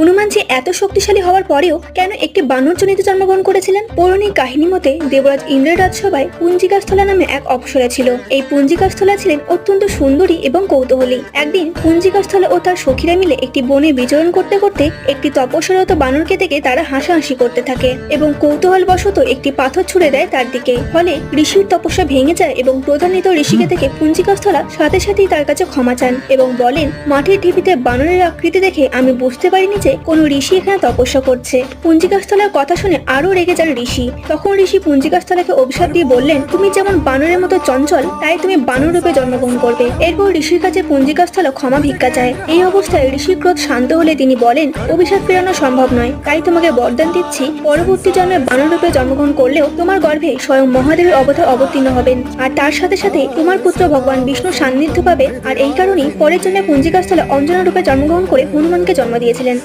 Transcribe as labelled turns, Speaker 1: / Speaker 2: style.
Speaker 1: হনুমান যে এত শক্তিশালী হওয়ার পরেও কেন একটি বানর জনিতে জন্মগ্রহণ করেছিলেন? পৌরাণিক কাহিনী মতে দেবরাজ ইন্দ্রের রাজসভায় পুঞ্জিকাস্থলা নামে এক অপ্সরা ছিল। এই পুঞ্জিকাস্থলা ছিলেন অত্যন্ত সুন্দরী এবং কৌতূহলী। একদিন পুঞ্জিকাস্থলা ও তার সখীরা মিলে একটি বনে বিচরণ করতে করতে একটি তপস্বরত বানরকে দেখে তারা হাসাহাসি করতে থাকে এবং কৌতূহল বশত একটি পাথর ছুড়ে দেয় তার দিকে। ফলে ঋষির তপস্যা ভেঙে যায় এবং প্রধানিত ঋষিকে থেকে পুঞ্জিকাস্থলা সাথে সাথেই তার কাছে ক্ষমা চান এবং বলেন, মাটির ঢিপিতে বানরের আকৃতি দেখে আমি বুঝতে পারিনি যে কোনো ঋষি এখানে তপস্যা করছে। পুঞ্জিকাস্থলার কথা শুনে আরও রেগে যান ঋষি। তখন ঋষি পুঞ্জিকাস্থলাকে অভিশাপ দিয়ে বললেন, তুমি যেমন বানরের মতো চঞ্চল, তাই তুমি বানর রূপে জন্মগ্রহণ করবে। এরপর ঋষির কাছে পুঞ্জিকাস্থলা ক্ষমা ভিক্ষা চায়। এই অবস্থায় ঋষির ক্রোধ শান্ত হলে তিনি বলেন, অভিশাপ ফেরানো সম্ভব নয়। তাই তোমাকে বরদান দিচ্ছি। পরবর্তী জন্মে বানর রূপে জন্মগ্রহণ করলেও তোমার গর্ভে স্বয়ং মহাদেবের অবতার অবতীর্ণ হবেন। আর তার সাথে সাথে তোমার পুত্র ভগবান বিষ্ণু সান্নিধ্য পাবে। আর এই কারণেই পরের জন্য পুঞ্জিকাস্থলে অঞ্জনা রূপে জন্মগ্রহণ করে হনুমানকে জন্ম দিয়েছিলেন।